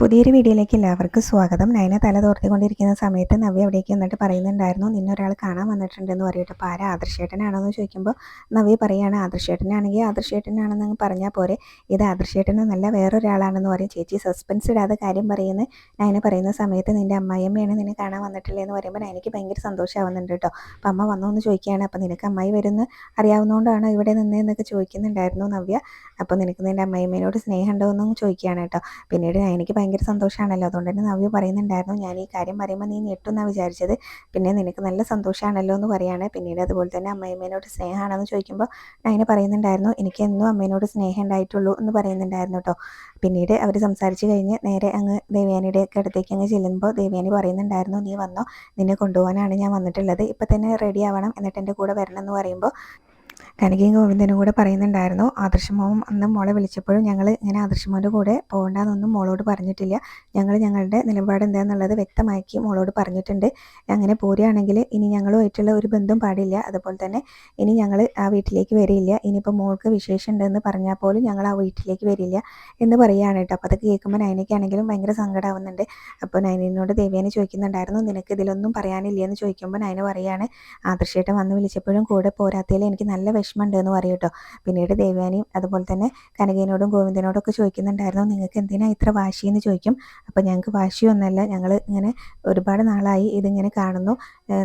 പുതിയൊരു വീഡിയോയിലേക്ക് എല്ലാവർക്കും സ്വാഗതം. നയന തല തോർത്തിക്കൊണ്ടിരിക്കുന്ന സമയത്ത് നവ്യ അവിടേക്ക് വന്നിട്ട് പറയുന്നുണ്ടായിരുന്നു നിന്നെ ഒരാൾ കാണാൻ വന്നിട്ടുണ്ടെന്ന് പറയട്ടെ അപ്പോൾ ആരാ ആദർശേട്ടനാണോ എന്ന് ചോദിക്കുമ്പോൾ നവ്യ പറയുകയാണ് ആദർശേട്ടനാണെങ്കിൽ ആദർശേട്ടനാണെന്ന് പറഞ്ഞാൽ പോരെ ഇത് ആദർശേട്ടനൊന്നല്ല വേറൊരാളാണെന്ന് പറയും ചേച്ചി സസ്പെൻസ് ഇടാതെ കാര്യം പറയുന്നത് നയന പറയുന്ന സമയത്ത് നിന്റെ അമ്മായിയമ്മയാണ് നിന്നെ കാണാൻ വന്നിട്ടില്ലേ എന്ന് പറയുമ്പോൾ നയനയ്ക്ക് ഭയങ്കര സന്തോഷമാവുന്നുണ്ട് കേട്ടോ അപ്പോൾ അമ്മ വന്നു എന്ന് ചോദിക്കുകയാണ് അപ്പോൾ നിനക്ക് അമ്മായി വരുന്ന അറിയാവുന്നതുകൊണ്ടാണ് ഇവിടെ നിന്നതെന്നൊക്കെ ചോദിക്കുന്നുണ്ടായിരുന്നു നവ്യ. അപ്പോൾ നിനക്ക് നിന്റെ അമ്മായിമ്മേനോട് സ്നേഹമുണ്ടോ എന്നും ചോദിക്കുകയാണ് കേട്ടോ. പിന്നീട് എനിക്ക് ഭയങ്കര സന്തോഷമാണല്ലോ അതുകൊണ്ട് തന്നെ നവ്യ പറയുന്നുണ്ടായിരുന്നു ഞാൻ ഈ കാര്യം പറയുമ്പോൾ നീ ഞെട്ടുന്നാണ് വിചാരിച്ചത്. പിന്നെ നിനക്ക് നല്ല സന്തോഷമാണല്ലോ എന്ന് പറയാണ്. പിന്നീട് അതുപോലെ തന്നെ അമ്മയമ്മേനോട് സ്നേഹമാണെന്ന് ചോദിക്കുമ്പോൾ നയന പറയുന്നുണ്ടായിരുന്നു എനിക്ക് എന്നും അമ്മേനോട് സ്നേഹം ഉണ്ടായിട്ടുള്ളൂ എന്ന് പറയുന്നുണ്ടായിരുന്നു കേട്ടോ പിന്നീട് അവർ സംസാരിച്ച് കഴിഞ്ഞ് നേരെ അങ്ങ് ദേവയാനിയുടെ അടുത്തേക്ക് അങ്ങ് ചെല്ലുമ്പോൾ ദേവയാനി പറയുന്നുണ്ടായിരുന്നു നീ വന്നോ. നിന്നെ കൊണ്ടുപോകാനാണ് ഞാൻ വന്നിട്ടുള്ളത്. ഇപ്പം തന്നെ റെഡി ആവണം. എന്നിട്ട് എന്റെ കൂടെ വരണം എന്ന് പറയുമ്പോൾ കനകയും ഗോവിന്ദനും കൂടെ പറയുന്നുണ്ടായിരുന്നു. ആദർശമോവും അന്ന് മോളെ വിളിച്ചപ്പോഴും ഞങ്ങൾ ഇങ്ങനെ ആദർശമോന്റെ കൂടെ പോകണ്ടെന്നൊന്നും മോളോട് പറഞ്ഞിട്ടില്ല. ഞങ്ങൾ ഞങ്ങളുടെ നിലപാട് എന്താണെന്നുള്ളത് വ്യക്തമാക്കി മോളോട് പറഞ്ഞിട്ടുണ്ട്. അങ്ങനെ പോരുകയാണെങ്കിൽ ഇനി ഞങ്ങളുമായിട്ടുള്ള ഒരു ബന്ധം പാടില്ല. അതുപോലെ തന്നെ ഇനി ഞങ്ങൾ ആ വീട്ടിലേക്ക് വരില്ല. ഇനിയിപ്പോൾ മോൾക്ക് വിശേഷം ഉണ്ടെന്ന് പറഞ്ഞാൽ പോലും ഞങ്ങൾ ആ വീട്ടിലേക്ക് വരില്ല എന്ന് പറയുകയാണ് കേട്ടോ. അപ്പോൾ അത് കേൾക്കുമ്പോൾ നൈനയ്ക്കാണെങ്കിലും ഭയങ്കര സങ്കടമാവുന്നുണ്ട് അപ്പോൾ നൈനിനോട് ദേവേനെ ചോദിക്കുന്നുണ്ടായിരുന്നു നിനക്ക് ഇതിലൊന്നും പറയാനില്ല എന്ന് ചോദിക്കുമ്പോൾ നൈന പറയുകയാണ് ആദർശേട്ടൻ വന്ന് വിളിച്ചപ്പോഴും കൂടെ പോരാത്തതിൽ എനിക്ക് നല്ല വിഷമമുണ്ട് എന്ന് പറയും കേട്ടോ. പിന്നീട് ദേവ്യാനിയും അതുപോലെ തന്നെ കനകേനോടും ഗോവിന്ദനോടും ഒക്കെ ചോദിക്കുന്നുണ്ടായിരുന്നു നിങ്ങൾക്ക് എന്തിനാ ഇത്ര വാശിയെന്ന് ചോദിക്കും? അപ്പോൾ ഞങ്ങൾക്ക് വാശിയൊന്നല്ല ഞങ്ങൾ ഇങ്ങനെ ഒരുപാട് നാളായി ഇതിങ്ങനെ കാണുന്നു.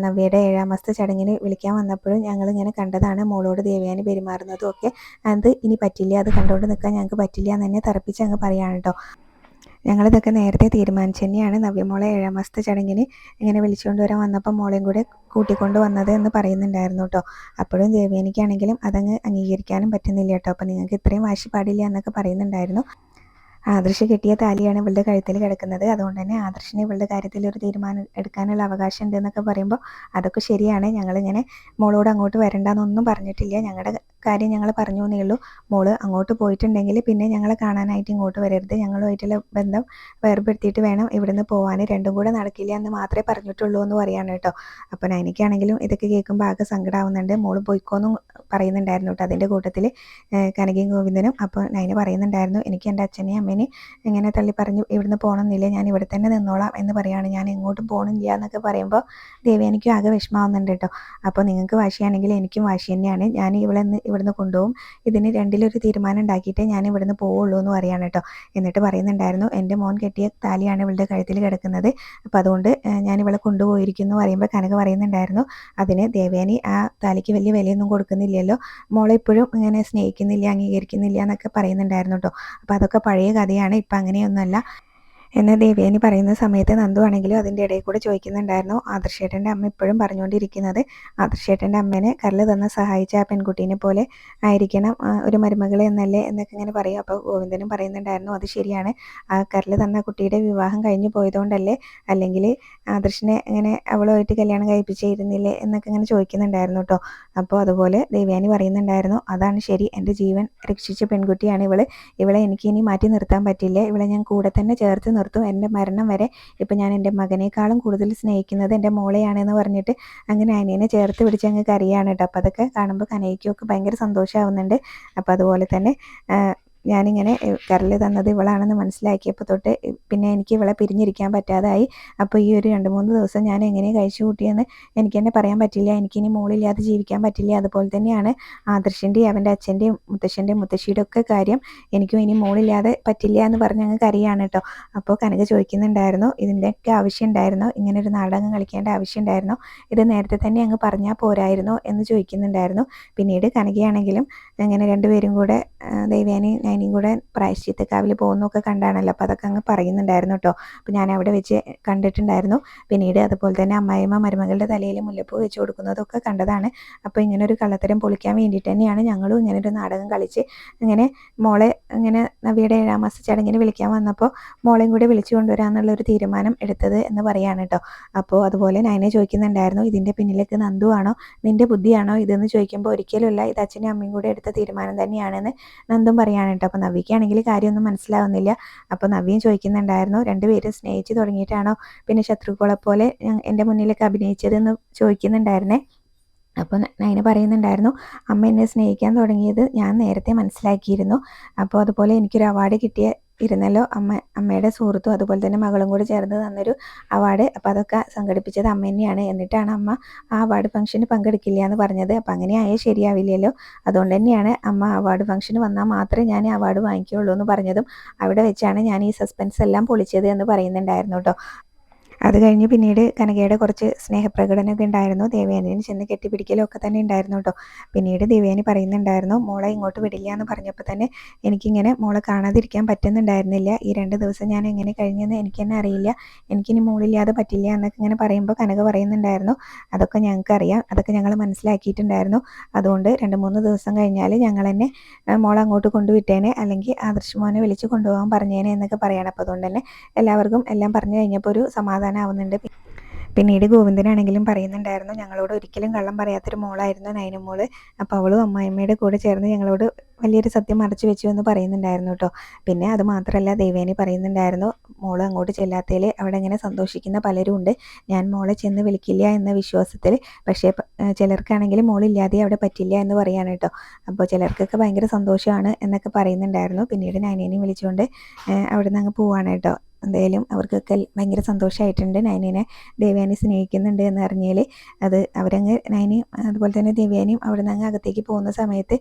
നവ്യയുടെ ഏഴാമത്തെ ചടങ്ങിന് വിളിക്കാൻ വന്നപ്പോഴും ഞങ്ങൾ ഇങ്ങനെ കണ്ടതാണ് മോളോട് ദേവയാനി പെരുമാറുന്നതും ഒക്കെ. അത് ഇനി പറ്റില്ല. അത് കണ്ടുകൊണ്ട് നിൽക്കാൻ ഞങ്ങൾക്ക് പറ്റില്ല എന്ന് തന്നെ തറപ്പിച്ച് അങ്ങ് പറയാണ് കേട്ടോ. ഞങ്ങളിതൊക്കെ നേരത്തെ തീരുമാനിച്ചു തന്നെയാണ് നവ്യമോളെ ഏഴാം മാസത്തെ ചടങ്ങിന് ഇങ്ങനെ വിളിച്ചുകൊണ്ട് വരാൻ വന്നപ്പോൾ മോളെയും കൂടെ കൂട്ടിക്കൊണ്ട് വന്നത് എന്ന് പറയുന്നുണ്ടായിരുന്നു കേട്ടോ അപ്പോഴും ദേവേനിക്കാണെങ്കിലും അതങ്ങ് അംഗീകരിക്കാനും പറ്റുന്നില്ല കേട്ടോ അപ്പോൾ നിങ്ങൾക്ക് ഇത്രയും വാശി പാടില്ല എന്നൊക്കെ പറയുന്നുണ്ടായിരുന്നു. ആദർശ് കെട്ടിയ താലിയാണ് ഇവളുടെ കഴുത്തിൽ കിടക്കുന്നത്. അതുകൊണ്ട് തന്നെ ആദർശിന് ഇവളുടെ കാര്യത്തിൽ ഒരു തീരുമാനം എടുക്കാനുള്ള അവകാശം ഉണ്ട് എന്നൊക്കെ പറയുമ്പോൾ അതൊക്കെ ശരിയാണ്. ഞങ്ങളിങ്ങനെ മോളോട് അങ്ങോട്ട് വരണ്ടെന്നൊന്നും പറഞ്ഞിട്ടില്ല. ഞങ്ങളുടെ കാര്യം ഞങ്ങൾ പറഞ്ഞു എന്നേ ഉള്ളൂ. മോൾ അങ്ങോട്ട് പോയിട്ടുണ്ടെങ്കിൽ പിന്നെ ഞങ്ങളെ കാണാനായിട്ട് ഇങ്ങോട്ട് വരരുത്. ഞങ്ങളുമായിട്ടുള്ള ബന്ധം വേർപെടുത്തിയിട്ട് വേണം ഇവിടുന്ന് പോകാൻ രണ്ടും കൂടെ നടക്കില്ല എന്ന് മാത്രമേ പറഞ്ഞിട്ടുള്ളൂ എന്ന് പറയാണ് കേട്ടോ. അപ്പോൾ നൈനിക്കാണെങ്കിലും ഇതൊക്കെ കേൾക്കുമ്പോൾ ആകെ സങ്കടമാവുന്നുണ്ട് മോൾ പോയിക്കോന്നും പറയുന്നുണ്ടായിരുന്നു കേട്ടോ. അതിന്റെ കൂട്ടത്തിൽ കനകയും ഗോവിന്ദനും. അപ്പോൾ നൈന പറയുന്നുണ്ടായിരുന്നു എനിക്ക് എന്റെ അച്ഛനെയും അമ്മേനെ ഇങ്ങനെ തള്ളി പറഞ്ഞു ഇവിടുന്ന് പോകണമെന്നില്ല ഞാൻ ഇവിടെ തന്നെ നിന്നോളാം എന്ന് പറയുകയാണ് ഞാൻ എങ്ങോട്ടും പോകണില്ല എന്നൊക്കെ പറയുമ്പോൾ ദേവി എനിക്കും ആകെ വിഷമാവുന്നുണ്ട് കേട്ടോ. അപ്പോൾ നിങ്ങൾക്ക് വാശിയാണെങ്കിൽ എനിക്കും വാശി തന്നെയാണ്. ഞാൻ ഇവിടെ നിന്ന് ഇവിടുന്ന് കൊണ്ടുപോകും. ഇതിന് രണ്ടിലൊരു തീരുമാനം ഉണ്ടാക്കിയിട്ടേ ഞാൻ ഇവിടുന്ന് പോവുള്ളൂ എന്ന് പറയാണ് കേട്ടോ. എന്നിട്ട് പറയുന്നുണ്ടായിരുന്നു എന്റെ മോൻ കെട്ടിയ താലിയാണ് ഇവളുടെ കഴുത്തിൽ കിടക്കുന്നത്. അപ്പോൾ അതുകൊണ്ട് ഞാൻ ഇവളെ കൊണ്ടുപോയിരിക്കുന്നു പറയുമ്പോൾ കനക പറയുന്നുണ്ടായിരുന്നു അതിന് ദേവയാനി ആ താലിക്ക് വലിയ വിലയൊന്നും കൊടുക്കുന്നില്ലല്ലോ. മോളെ ഇപ്പോഴും ഇങ്ങനെ സ്നേഹിക്കുന്നില്ല അംഗീകരിക്കുന്നില്ല എന്നൊക്കെ പറയുന്നുണ്ടായിരുന്നു കേട്ടോ. അപ്പോൾ അതൊക്കെ പഴയ കഥയാണ്. ഇപ്പം അങ്ങനെയൊന്നുമല്ല. എന്ന് ദേവേനി പറയുന്ന സമയത്ത് നന്ദു ആണെങ്കിലും അതിന്റെ ഇടയിൽ കൂടെ ചോദിക്കുന്നുണ്ടായിരുന്നു. ആദർശേട്ടന്റെ അമ്മ ഇപ്പോഴും പറഞ്ഞുകൊണ്ടിരിക്കുന്നത് ആദർശേട്ടന്റെ അമ്മേനെ കല്ല് തന്ന സഹായിച്ച ആ പെൺകുട്ടീനെ പോലെ ആയിരിക്കണം ഒരു മരുമകൾ എന്നല്ലേ? എന്നൊക്കെ ഇങ്ങനെ പറയും. അപ്പോൾ ഗോവിന്ദനും പറയുന്നുണ്ടായിരുന്നു അത് ശരിയാണ്. ആ കരൽ തന്ന കുട്ടിയുടെ വിവാഹം കഴിഞ്ഞു പോയതുകൊണ്ടല്ലേ? അല്ലെങ്കിൽ ആദർശനെ ഇങ്ങനെ അവളുമായിട്ട് കല്യാണം കഴിപ്പിച്ചിരുന്നില്ലേ? എന്നൊക്കെ ഇങ്ങനെ ചോദിക്കുന്നുണ്ടായിരുന്നു കേട്ടോ. അപ്പോൾ അതുപോലെ ദേവ്യാനി പറയുന്നുണ്ടായിരുന്നു അതാണ് ശരി. എന്റെ ജീവൻ രക്ഷിച്ച പെൺകുട്ടിയാണ് ഇവൾ. ഇവളെ എനിക്ക് ഇനി മാറ്റി നിർത്താൻ പറ്റില്ല. ഇവളെ ഞാൻ കൂടെ തന്നെ ചേർത്ത് നിർത്തും എന്റെ മരണം വരെ ഇപ്പം ഞാൻ എന്റെ മകനേക്കാളും കൂടുതൽ സ്നേഹിക്കുന്നത് എന്റെ മോളെയാണെന്ന് പറഞ്ഞിട്ട് അങ്ങനെ അനിയനെ ചേർത്ത് പിടിച്ച് അങ്ങ് കരയാണ് കേട്ടോ. അപ്പോൾ അതൊക്കെ കാണുമ്പോൾ കനയ്ക്കൊക്കെ ഭയങ്കര സന്തോഷമാവുന്നുണ്ട്. അപ്പോൾ അതുപോലെ തന്നെ ഞാനിങ്ങനെ കരൽ തന്നത് ഇവളാണെന്ന് മനസ്സിലാക്കിയപ്പോൾ തൊട്ട് പിന്നെ എനിക്ക് ഇവളെ പിരിഞ്ഞിരിക്കാൻ പറ്റാതായി. അപ്പോൾ ഈ ഒരു രണ്ട് മൂന്ന് ദിവസം ഞാൻ എങ്ങനെ കഴിച്ചു കൂട്ടിയെന്ന് എനിക്ക് തന്നെ പറയാൻ പറ്റില്ല. എനിക്കിനി മോളില്ലാതെ ജീവിക്കാൻ പറ്റില്ല. അതുപോലെ തന്നെയാണ് ആദർശിന്റെയും അവന്റെ അച്ഛന്റെയും മുത്തശ്ശന്റെയും മുത്തശ്ശിയുടെ ഒക്കെ കാര്യം എനിക്കും ഇനി മോളില്ലാതെ പറ്റില്ല എന്ന് പറഞ്ഞ് അങ്ങ് കറിയാണ് കേട്ടോ അപ്പോൾ കനക ചോദിക്കുന്നുണ്ടായിരുന്നു ഇതിന്റെയൊക്കെ ആവശ്യം ഉണ്ടായിരുന്നോ ഇങ്ങനെ ഒരു നാടകം കളിക്കേണ്ട ആവശ്യം ഉണ്ടായിരുന്നോ ഇത് നേരത്തെ തന്നെ അങ്ങ് പറഞ്ഞാൽ പോരായിരുന്നോ? എന്ന് ചോദിക്കുന്നുണ്ടായിരുന്നു. പിന്നീട് കനകയാണെങ്കിലും അങ്ങനെ രണ്ടുപേരും കൂടെ ദേവയാനി നൈനിയും കൂടെ പ്രായശ്ചിത്തക്കാവിൽ പോകുന്നൊക്കെ കണ്ടാണല്ലോ. അപ്പോൾ അതൊക്കെ അങ്ങ് പറയുന്നുണ്ടായിരുന്നു കേട്ടോ. അപ്പോൾ ഞാൻ അവിടെ വെച്ച് കണ്ടിട്ടുണ്ടായിരുന്നു. പിന്നീട് അതുപോലെ തന്നെ അമ്മായിമ്മ മരുമകളുടെ തലയിൽ മുല്ലപ്പൂ വെച്ച് കൊടുക്കുന്നതൊക്കെ കണ്ടതാണ്. അപ്പോൾ ഇങ്ങനെ ഒരു കള്ളത്തരം പൊളിക്കാൻ വേണ്ടിയിട്ട് തന്നെയാണ് ഞങ്ങളും ഇങ്ങനെ ഒരു നാടകം കളിച്ച് ഇങ്ങനെ മോളെ ഇങ്ങനെ നവിയുടെ ഏഴാം മാസ ചടങ്ങിന് വിളിക്കാൻ വന്നപ്പോൾ മോളെയും കൂടെ വിളിച്ചു കൊണ്ടുവരാന്നുള്ള ഒരു തീരുമാനം എടുത്തത് എന്ന് പറയാണ് കേട്ടോ. അപ്പോൾ അതുപോലെ നയനെ ചോദിക്കുന്നുണ്ടായിരുന്നു ഇതിന്റെ പിന്നിലേക്ക് നന്ദു ആണോ? നിന്റെ ബുദ്ധിയാണോ? ഇതെന്ന് ചോദിക്കുമ്പോൾ ഒരിക്കലുമല്ല ഇത് അച്ഛനും അമ്മയും കൂടെ എടുത്ത തീരുമാനം തന്നെയാണെന്ന് നന്ദും പറയാണ് കേട്ടോ അപ്പോൾ നവിക്കാണെങ്കിൽ കാര്യമൊന്നും മനസ്സിലാവുന്നില്ല. അപ്പോൾ നവ്യം ചോദിക്കുന്നുണ്ടായിരുന്നു രണ്ടുപേരും സ്നേഹിച്ച് തുടങ്ങിയിട്ടാണോ പിന്നെ ശത്രുക്കളെ പോലെ എന്റെ മുന്നിലേക്ക് അഭിനയിച്ചതെന്ന് ചോദിക്കുന്നുണ്ടായിരുന്നേ? അപ്പോൾ നൈന പറയുന്നുണ്ടായിരുന്നു അമ്മ എന്നെ സ്നേഹിക്കാൻ തുടങ്ങിയത് ഞാൻ നേരത്തെ മനസ്സിലാക്കിയിരുന്നു. അപ്പോൾ അതുപോലെ എനിക്കൊരു അവാർഡ് കിട്ടിയ ഇരുന്നല്ലോ അമ്മ അമ്മയുടെ സുഹൃത്തും അതുപോലെ തന്നെ മകളും കൂടി ചേർന്ന് തന്നൊരു അവാർഡ് അപ്പം അതൊക്കെ സംഘടിപ്പിച്ചത് അമ്മ തന്നെയാണ്. എന്നിട്ടാണ് അമ്മ ആ അവാർഡ് ഫംഗ്ഷന് പങ്കെടുക്കില്ല എന്ന് പറഞ്ഞത്. അപ്പം അങ്ങനെ ആയാൽ ശരിയാവില്ലല്ലോ. അതുകൊണ്ട് തന്നെയാണ് അമ്മ അവാർഡ് ഫംഗ്ഷന് വന്നാൽ മാത്രമേ ഞാൻ അവാർഡ് വാങ്ങിക്കുകയുള്ളൂ എന്ന് പറഞ്ഞതും അവിടെ വെച്ചാണ് ഞാൻ ഈ സസ്പെൻസ് എല്ലാം പൊളിച്ചത് എന്ന് പറയുന്നുണ്ടായിരുന്നു കേട്ടോ അത് കഴിഞ്ഞ് പിന്നീട് കനകയുടെ കുറച്ച് സ്നേഹപ്രകടനമൊക്കെ ഉണ്ടായിരുന്നു. ദേവയാനിന് ചെന്ന് കെട്ടിപ്പിടിക്കലും ഒക്കെ തന്നെ ഉണ്ടായിരുന്നു കേട്ടോ. പിന്നീട് ദേവയാനി പറയുന്നുണ്ടായിരുന്നു മോളെ ഇങ്ങോട്ട് വിടില്ല എന്ന് പറഞ്ഞപ്പോൾ തന്നെ എനിക്കിങ്ങനെ മോളെ കാണാതിരിക്കാൻ പറ്റുന്നുണ്ടായിരുന്നില്ല. ഈ രണ്ട് ദിവസം ഞാൻ എങ്ങനെ കഴിഞ്ഞെന്ന് എനിക്ക് തന്നെ അറിയില്ല. എനിക്കിനി മോളില്ലാതെ പറ്റില്ല എന്നൊക്കെ ഇങ്ങനെ പറയുമ്പോൾ കനക പറയുന്നുണ്ടായിരുന്നു അതൊക്കെ ഞങ്ങൾക്ക് അറിയാം. അതൊക്കെ ഞങ്ങൾ മനസ്സിലാക്കിയിട്ടുണ്ടായിരുന്നു. അതുകൊണ്ട് രണ്ട് മൂന്ന് ദിവസം കഴിഞ്ഞാൽ ഞങ്ങൾ തന്നെ മോളെ അങ്ങോട്ട് കൊണ്ടുവിട്ടേനെ അല്ലെങ്കിൽ ആദർശ് മോനെ വിളിച്ച് കൊണ്ടുപോകാൻ പറഞ്ഞേനെ എന്നൊക്കെ പറയണം. അപ്പോൾ അതുകൊണ്ട് തന്നെ എല്ലാവർക്കും എല്ലാം പറഞ്ഞു കഴിഞ്ഞപ്പോൾ ഒരു സമാധാനം ആവുന്നുണ്ട് പിന്നീട് ഗോവിന്ദനാണെങ്കിലും പറയുന്നുണ്ടായിരുന്നു ഞങ്ങളോട് ഒരിക്കലും കള്ളം പറയാത്തൊരു മോളായിരുന്നു നൈനമോൾ. അപ്പോൾ അവളും അമ്മായിമ്മയുടെ കൂടെ ചേർന്ന് ഞങ്ങളോട് വലിയൊരു സത്യം മറച്ചു വെച്ചു എന്ന് പറയുന്നുണ്ടായിരുന്നു കേട്ടോ പിന്നെ അത് മാത്രമല്ല ദേവേനി പറയുന്നുണ്ടായിരുന്നു മോൾ അങ്ങോട്ട് ചെല്ലാത്തതിൽ അവിടെ ഇങ്ങനെ സന്തോഷിക്കുന്ന പലരും ഉണ്ട്. ഞാൻ മോളെ ചെന്ന് വിളിക്കില്ല എന്ന വിശ്വാസത്തിൽ പക്ഷേ ചിലർക്കാണെങ്കിൽ മോളില്ലാതെ അവിടെ പറ്റില്ല എന്ന് പറയാണ് കേട്ടോ അപ്പോൾ ചിലർക്കൊക്കെ ഭയങ്കര സന്തോഷമാണ് എന്നൊക്കെ പറയുന്നുണ്ടായിരുന്നു. പിന്നീട് നൈനേനെയും വിളിച്ചുകൊണ്ട് അവിടെ നിന്ന് അങ്ങ് പോവാണ് കേട്ടോ എന്തായാലും അവർക്കൊക്കെ ഭയങ്കര സന്തോഷമായിട്ടുണ്ട് നൈനിനെ ദേവയാനി സ്നേഹിക്കുന്നുണ്ട് എന്ന് അറിഞ്ഞാൽ അത് അവരങ്ങ് നൈനിയും അതുപോലെ തന്നെ ദേവയാനിയും അവിടെ നിന്ന് അങ്ങ് അകത്തേക്ക് പോകുന്ന സമയത്ത്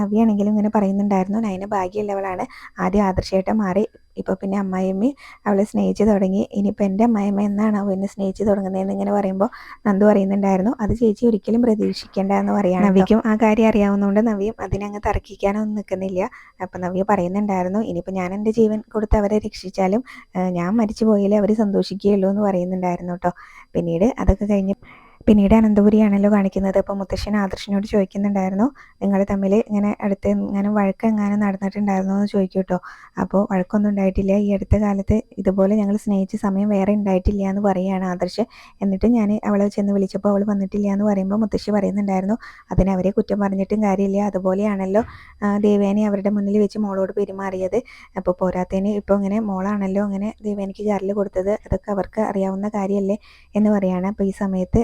നവ്യാണെങ്കിലും ഇങ്ങനെ പറയുന്നുണ്ടായിരുന്നു. നൈന ഭാഗ്യമുള്ളവളാണ്. ആദ്യം ആദർശമായിട്ട് മാറി ഇപ്പോൾ പിന്നെ അമ്മായിയമ്മി അവളെ സ്നേഹിച്ച് തുടങ്ങി. ഇനിയിപ്പോൾ എന്റെ അമ്മായിയമ്മ എന്നാണ് അവൾ എന്നെ സ്നേഹിച്ച് തുടങ്ങുന്നതെന്ന് ഇങ്ങനെ പറയുമ്പോൾ നന്ദു പറയുന്നുണ്ടായിരുന്നു. അത് ചേച്ചി ഒരിക്കലും പ്രതീക്ഷിക്കേണ്ട എന്ന് പറയുകയാണ് നവിക്കും ആ കാര്യം അറിയാവുന്നതുകൊണ്ട് നവിയും അതിനങ്ങ് തർക്കിക്കാനൊന്നും നിൽക്കുന്നില്ല. അപ്പം നവ്യ പറയുന്നുണ്ടായിരുന്നു ഇനിയിപ്പോൾ ഞാൻ എന്റെ ജീവൻ കൊടുത്ത് അവരെ രക്ഷിച്ചാലും ഞാൻ മരിച്ചു പോയാലേ അവർ സന്തോഷിക്കുകയുള്ളൂ എന്ന് പറയുന്നുണ്ടായിരുന്നു കേട്ടോ. പിന്നീട് അതൊക്കെ കഴിഞ്ഞ് പിന്നീട് അനന്തപുരിയാണല്ലോ കാണിക്കുന്നത്. അപ്പോൾ മുത്തശ്ശൻ ആദർശനോട് ചോദിക്കുന്നുണ്ടായിരുന്നു നിങ്ങൾ തമ്മിൽ ഇങ്ങനെ അടുത്ത് ഇങ്ങനെ വഴക്ക് എങ്ങാനും നടന്നിട്ടുണ്ടായിരുന്നോ? എന്ന് ചോദിക്കും കേട്ടോ അപ്പോൾ വഴക്കൊന്നും ഉണ്ടായിട്ടില്ല. ഈ അടുത്ത കാലത്ത് ഇതുപോലെ ഞങ്ങൾ സ്നേഹിച്ച സമയം വേറെ ഉണ്ടായിട്ടില്ല എന്ന് പറയുകയാണ് ആദർശ്. എന്നിട്ട് ഞാൻ അവളെ ചെന്ന് വിളിച്ചപ്പോൾ അവൾ വന്നിട്ടില്ല എന്ന് പറയുമ്പോൾ മുത്തശ്ശി പറയുന്നുണ്ടായിരുന്നു അതിന് അവരെ കുറ്റം പറഞ്ഞിട്ടും കാര്യമില്ല. അതുപോലെയാണല്ലോ ദേവേനെ അവരുടെ മുന്നിൽ വെച്ച് മോളോട് പെരുമാറിയത്. അപ്പോൾ പോരാത്തതിന് ഇപ്പോൾ ഇങ്ങനെ മോളാണല്ലോ ഇങ്ങനെ ദേവേനിക്ക് ചാരൽ കൊടുത്തത്. അതൊക്കെ അവർക്ക് അറിയാവുന്ന കാര്യമല്ലേ? എന്ന് പറയുകയാണ് അപ്പോൾ ഈ സമയത്ത്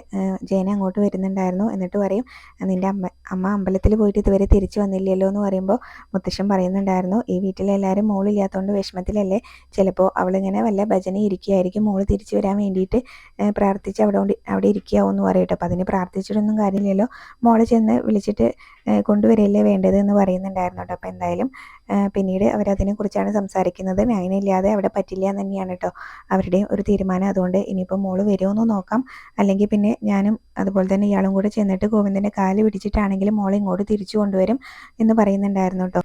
ജയന അങ്ങോട്ട് വരുന്നുണ്ടായിരുന്നു. എന്നിട്ട് പറയും നിന്റെ അമ്മ അമ്മ അമ്പലത്തിൽ പോയിട്ട് ഇതുവരെ തിരിച്ചു വന്നില്ലല്ലോ എന്ന് പറയുമ്പോൾ മുത്തശ്ശൻ പറയുന്നുണ്ടായിരുന്നു ഈ വീട്ടിലെല്ലാവരും മോളില്ലാത്തതുകൊണ്ട് വിഷമത്തിലല്ലേ? ചിലപ്പോൾ അവളിങ്ങനെ വല്ല ഭജന ഇരിക്കുകയായിരിക്കും. മോൾ തിരിച്ചു വരാൻ വേണ്ടിയിട്ട് പ്രാർത്ഥിച്ച് അവിടെ അവിടെ ഇരിക്കുകയാവും എന്ന് പറയട്ടോ അപ്പം അതിന് പ്രാർത്ഥിച്ചിട്ടൊന്നും കാര്യമില്ലല്ലോ. മോളെ ചെന്ന് വിളിച്ചിട്ട് കൊണ്ടുവരില്ലേ വേണ്ടത് എന്ന് പറയുന്നുണ്ടായിരുന്നു കേട്ടോ അപ്പോൾ എന്തായാലും പിന്നീട് അവരതിനെക്കുറിച്ചാണ് സംസാരിക്കുന്നത്. ഞാനില്ലാതെ അവിടെ പറ്റില്ല എന്ന് തന്നെയാണ് കേട്ടോ അവരുടെയും ഒരു തീരുമാനം. അതുകൊണ്ട് ഇനിയിപ്പോൾ മോൾ വരുമോ എന്ന് നോക്കാം. അല്ലെങ്കിൽ പിന്നെ ഞാനും അതുപോലെ തന്നെ ഇയാളും കൂടെ ചെന്നിട്ട് ഗോവിന്ദന്റെ കാൽ പിടിച്ചിട്ടാണെങ്കിലും മോളെ ഇങ്ങോട്ട് തിരിച്ചു കൊണ്ടുവരും എന്ന് പറയുന്നുണ്ടായിരുന്നു കേട്ടോ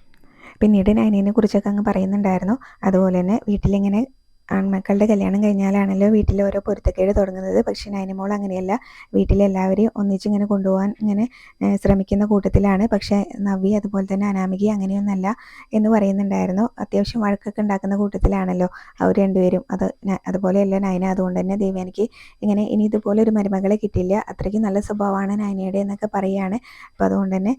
പിന്നീട് നൈനിനെ കുറിച്ചൊക്കെ അങ്ങ് പറയുന്നുണ്ടായിരുന്നു. അതുപോലെ തന്നെ വീട്ടിലിങ്ങനെ ആൺമക്കളുടെ കല്യാണം കഴിഞ്ഞാലാണല്ലോ വീട്ടിൽ ഓരോ പൊരുത്തക്കേട് തുടങ്ങുന്നത്. പക്ഷേ നൈനമോൾ അങ്ങനെയല്ല. വീട്ടിലെല്ലാവരെയും ഒന്നിച്ചിങ്ങനെ കൊണ്ടുപോകാൻ ഇങ്ങനെ ശ്രമിക്കുന്ന കൂട്ടത്തിലാണ്. പക്ഷേ നവി അതുപോലെ തന്നെ അനാമികി അങ്ങനെയൊന്നല്ല എന്ന് പറയുന്നുണ്ടായിരുന്നു. അത്യാവശ്യം വഴക്കൊക്കെ ഉണ്ടാക്കുന്ന കൂട്ടത്തിലാണല്ലോ അവർ രണ്ടുപേരും. അത് അതുപോലെയല്ല നൈന. അതുകൊണ്ട് തന്നെ എനിക്ക് ഇങ്ങനെ ഇനി ഇതുപോലെ ഒരു മരുമകളെ കിട്ടില്ല അത്രയ്ക്ക് നല്ല സ്വഭാവമാണ് നൈനയുടെ എന്നൊക്കെ പറയുകയാണ് അപ്പോൾ അതുകൊണ്ട് തന്നെ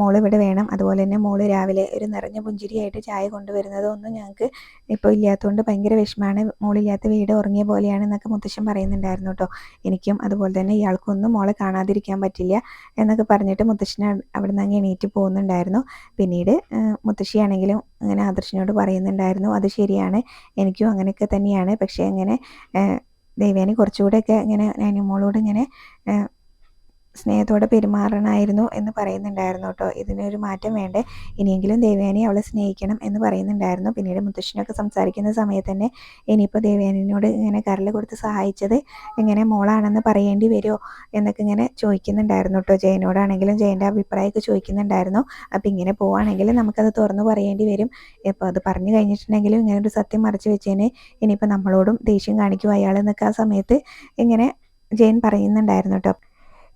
മോൾ ഇവിടെ വേണം. അതുപോലെ തന്നെ മോൾ രാവിലെ ഒരു നിറഞ്ഞ പുഞ്ചിരിയായിട്ട് ചായ കൊണ്ടുവരുന്നതൊന്നും ഞങ്ങൾക്ക് ഇപ്പോൾ ഇല്ലാത്തതുകൊണ്ട് ഭയങ്കര വിഷമാണ് മോളില്ലാത്ത വീട് ഉറങ്ങിയ പോലെയാണ് എന്നൊക്കെ മുത്തശ്ശൻ പറയുന്നുണ്ടായിരുന്നു കേട്ടോ. എനിക്കും അതുപോലെ തന്നെ ഇയാൾക്കൊന്നും മോളെ കാണാതിരിക്കാൻ പറ്റില്ല എന്നൊക്കെ പറഞ്ഞിട്ട് മുത്തശ്ശൻ അവിടെ നിന്ന് എണീറ്റ് പോകുന്നുണ്ടായിരുന്നു. പിന്നീട് മുത്തശ്ശിയാണെങ്കിലും അങ്ങനെ ആദർശനോട് പറയുന്നുണ്ടായിരുന്നു അത് ശരിയാണ് എനിക്കും അങ്ങനെയൊക്കെ തന്നെയാണ്. പക്ഷേ അങ്ങനെ ദേവേനെ കുറച്ചുകൂടെയൊക്കെ ഇങ്ങനെ മോളോട് ഇങ്ങനെ സ്നേഹത്തോടെ പെരുമാറണമായിരുന്നു എന്ന് പറയുന്നുണ്ടായിരുന്നു കേട്ടോ. ഇതിനൊരു മാറ്റം വേണ്ടേ? ഇനിയെങ്കിലും ദേവയാനി അവളെ സ്നേഹിക്കണം എന്ന് പറയുന്നുണ്ടായിരുന്നു. പിന്നീട് മുത്തശ്ശനൊക്കെ സംസാരിക്കുന്ന സമയത്ത് തന്നെ ഇനിയിപ്പോൾ ദേവയാനിനോട് ഇങ്ങനെ കരൽ കൊടുത്ത് സഹായിച്ചത് ഇങ്ങനെ മോളാണെന്ന് പറയേണ്ടി വരുമോ എന്നൊക്കെ ഇങ്ങനെ ചോദിക്കുന്നുണ്ടായിരുന്നു കേട്ടോ. ജയനോടാണെങ്കിലും ജയന്റെ അഭിപ്രായമൊക്കെ ചോദിക്കുന്നുണ്ടായിരുന്നു. അപ്പം ഇങ്ങനെ പോവുകയാണെങ്കിൽ നമുക്കത് തുറന്നു പറയേണ്ടി വരും. ഇപ്പോൾ അത് പറഞ്ഞു കഴിഞ്ഞിട്ടുണ്ടെങ്കിലും ഇങ്ങനെ ഒരു സത്യം മറച്ചു വെച്ചതിന് ഇനിയിപ്പോൾ നമ്മളോടും ദേഷ്യം കാണിക്കും അയാൾ എന്നൊക്കെ ആ സമയത്ത് ഇങ്ങനെ ജയൻ പറയുന്നുണ്ടായിരുന്നു കേട്ടോ.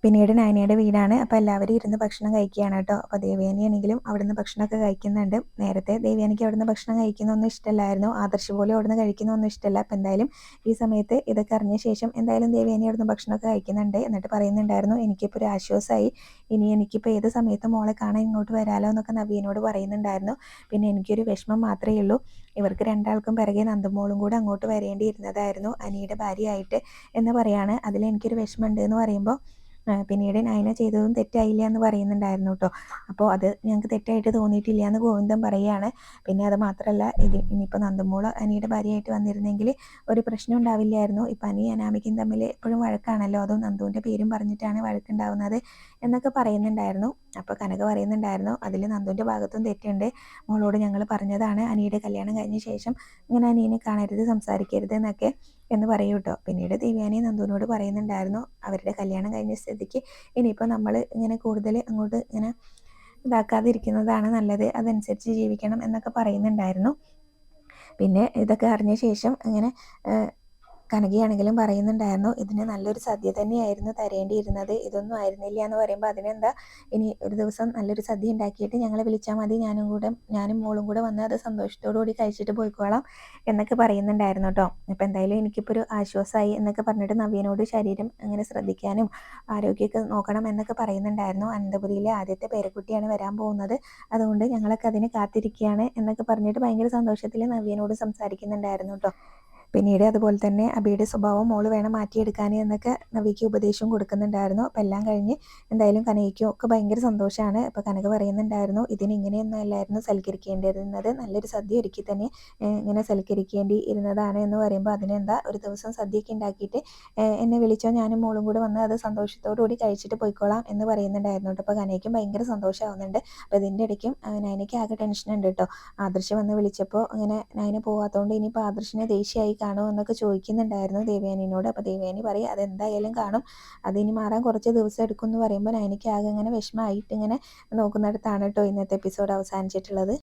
പിന്നീട് നയനയുടെ വീടാണ്. അപ്പോൾ എല്ലാവരും ഇരുന്ന് ഭക്ഷണം കഴിക്കുകയാണ് കേട്ടോ. അപ്പോൾ ദേവയാനിയാണെങ്കിലും അവിടുന്ന് ഭക്ഷണമൊക്കെ കഴിക്കുന്നുണ്ട്. നേരത്തെ ദേവയാനിക്ക് അവിടുന്ന് ഭക്ഷണം കഴിക്കുന്നൊന്നും ഇഷ്ടമല്ലായിരുന്നു. ആദർശ് പോലും അവിടുന്ന് കഴിക്കുന്നൊന്നും ഇഷ്ടമല്ല. അപ്പോൾ എന്തായാലും ഈ സമയത്ത് ഇതൊക്കെ അറിഞ്ഞ ശേഷം എന്തായാലും ദേവയാനി അവിടുന്ന് ഭക്ഷണമൊക്കെ കഴിക്കുന്നുണ്ട് എന്നിട്ട് പറയുന്നുണ്ടായിരുന്നു എനിക്കിപ്പോൾ ഒരു ആശ്വാസമായി ഇനി എനിക്കിപ്പോൾ ഏത് സമയത്ത് മോളെ കാണാൻ ഇങ്ങോട്ട് വരാലോ എന്നൊക്കെ നവീനോട് പറയുന്നുണ്ടായിരുന്നു. പിന്നെ എനിക്കൊരു വിഷമം മാത്രമേ ഉള്ളൂ. ഇവർക്ക് രണ്ടാൾക്കും പിറകെ നന്ദമോളും കൂടെ അങ്ങോട്ട് വരേണ്ടിയിരുന്നതായിരുന്നു അനിയുടെ ഭാര്യയായിട്ട് എന്ന് പറയാണ്. അതിൽ എനിക്കൊരു വിഷമമുണ്ട് എന്ന് പറയുമ്പോൾ പിന്നീട് നയന ചെയ്തതും തെറ്റായില്ല എന്ന് പറയുന്നുണ്ടായിരുന്നു കേട്ടോ അപ്പോൾ അത് ഞങ്ങൾക്ക് തെറ്റായിട്ട് തോന്നിയിട്ടില്ല എന്ന് ഗോവിന്ദൻ പറയുകയാണ്. പിന്നെ അത് മാത്രമല്ല ഇത് ഇനിയിപ്പോൾ നന്ദമോൾ അനിയുടെ ഭാര്യയായിട്ട് വന്നിരുന്നെങ്കിൽ ഒരു പ്രശ്നം ഉണ്ടാവില്ലായിരുന്നു. ഇപ്പം അനി അനാമിക്കും തമ്മിൽ എപ്പോഴും വഴക്കാണല്ലോ. അതും നന്ദുവിന്റെ പേരും പറഞ്ഞിട്ടാണ് വഴക്കുണ്ടാവുന്നത് എന്നൊക്കെ പറയുന്നുണ്ടായിരുന്നു. അപ്പോൾ കനക പറയുന്നുണ്ടായിരുന്നു അതിൽ നന്ദുവിന്റെ ഭാഗത്തും തെറ്റുണ്ട്. മോളോട് ഞങ്ങൾ പറഞ്ഞതാണ്. അനിയുടെ കല്യാണം കഴിഞ്ഞ ശേഷം ഇങ്ങനെ അനിയനെ കാണരുത് സംസാരിക്കരുത് എന്നൊക്കെ എന്ന് പറയൂട്ടോ പിന്നീട് ദിവ്യാനി നന്ദുവിനോട് പറയുന്നുണ്ടായിരുന്നു അവരുടെ കല്യാണം കഴിഞ്ഞ സ്ഥിതിക്ക് ഇനിയിപ്പോൾ നമ്മൾ ഇങ്ങനെ കൂടുതൽ അങ്ങോട്ട് ഇങ്ങനെ ഇതാക്കാതിരിക്കുന്നതാണ് നല്ലത്. അതനുസരിച്ച് ജീവിക്കണം എന്നൊക്കെ പറയുന്നുണ്ടായിരുന്നു. പിന്നെ ഇതൊക്കെ അറിഞ്ഞ ശേഷം ഇങ്ങനെ കനകയാണെങ്കിലും പറയുന്നുണ്ടായിരുന്നു ഇതിന് നല്ലൊരു സദ്യ തന്നെയായിരുന്നു തരേണ്ടിയിരുന്നത് ഇതൊന്നും ആയിരുന്നില്ല എന്ന് പറയുമ്പോൾ അതിനെന്താ ഇനി ഒരു ദിവസം നല്ലൊരു സദ്യ ഉണ്ടാക്കിയിട്ട് ഞങ്ങളെ വിളിച്ചാൽ മതി ഞാനും കൂടെ ഞാനും മോളും കൂടെ വന്ന് അത് സന്തോഷത്തോടു കൂടി കഴിച്ചിട്ട് പോയിക്കോളാം എന്നൊക്കെ പറയുന്നുണ്ടായിരുന്നു കേട്ടോ അപ്പോൾ എന്തായാലും എനിക്കിപ്പോൾ ഒരു ആശ്വാസമായി എന്നൊക്കെ പറഞ്ഞിട്ട് നവീനോട് ശരീരം അങ്ങനെ ശ്രദ്ധിക്കാനും ആരോഗ്യമൊക്കെ നോക്കണം എന്നൊക്കെ പറയുന്നുണ്ടായിരുന്നു. അനന്തപുരിയിലെ ആദ്യത്തെ പേരക്കുട്ടിയാണ് വരാൻ പോകുന്നത്. അതുകൊണ്ട് ഞങ്ങളൊക്കെ അതിന് കാത്തിരിക്കുകയാണ് എന്നൊക്കെ പറഞ്ഞിട്ട് ഭയങ്കര സന്തോഷത്തിൽ നവീനോട് സംസാരിക്കുന്നുണ്ടായിരുന്നു കേട്ടോ പിന്നീട് അതുപോലെ തന്നെ അബിയുടെ സ്വഭാവം മോൾ വേണം മാറ്റിയെടുക്കാൻ എന്നൊക്കെ നവിക്ക് ഉപദേശം കൊടുക്കുന്നുണ്ടായിരുന്നു. അപ്പോൾ എല്ലാം കഴിഞ്ഞ് എന്തായാലും കനകയ്ക്കും ഒക്കെ ഭയങ്കര സന്തോഷമാണ് അപ്പോൾ കനക പറയുന്നുണ്ടായിരുന്നു ഇതിന് ഇങ്ങനെയൊന്നും അല്ലായിരുന്നു സൽക്കരിക്കേണ്ടിയിരുന്നത്. നല്ലൊരു സദ്യ ഒരുക്കി തന്നെ ഇങ്ങനെ സൽക്കരിക്കേണ്ടി ഇരുന്നതാണ് എന്ന് പറയുമ്പോൾ അതിനെന്താ ഒരു ദിവസം സദ്യയൊക്കെ ഉണ്ടാക്കിയിട്ട് എന്നെ വിളിച്ചോ ഞാനും മോളും കൂടെ വന്ന് അത് സന്തോഷത്തോടു കൂടി കഴിച്ചിട്ട് പോയിക്കോളാം എന്ന് പറയുന്നുണ്ടായിരുന്നു കേട്ടോ. അപ്പോൾ കനയ്ക്കും ഭയങ്കര സന്തോഷമാവുന്നുണ്ട് അപ്പോൾ ഇതിന്റെ ഇടയ്ക്കും നൈനയ്ക്ക് ആകെ ടെൻഷൻ ഉണ്ട് കേട്ടോ. ആദർശ് വന്ന് വിളിച്ചപ്പോൾ അങ്ങനെ നൈന പോകാത്തതുകൊണ്ട് ഇനിയിപ്പോൾ ആദർശിനെ ദേഷ്യമായി കാണുമോ എന്നൊക്കെ ചോദിക്കുന്നുണ്ടായിരുന്നു ദേവയാനിനോട്. അപ്പോൾ ദേവയാനി പറയും അതെന്തായാലും കാണും. അതിനി മാറാൻ കുറച്ച് ദിവസം എടുക്കും എന്ന് പറയുമ്പോൾ എനിക്ക് ആകെ ഇങ്ങനെ വിഷമമായിട്ട് ഇങ്ങനെ നോക്കുന്നിടത്താണ് കേട്ടോ ഇന്നത്തെ എപ്പിസോഡ് അവസാനിച്ചിട്ടുള്ളത്.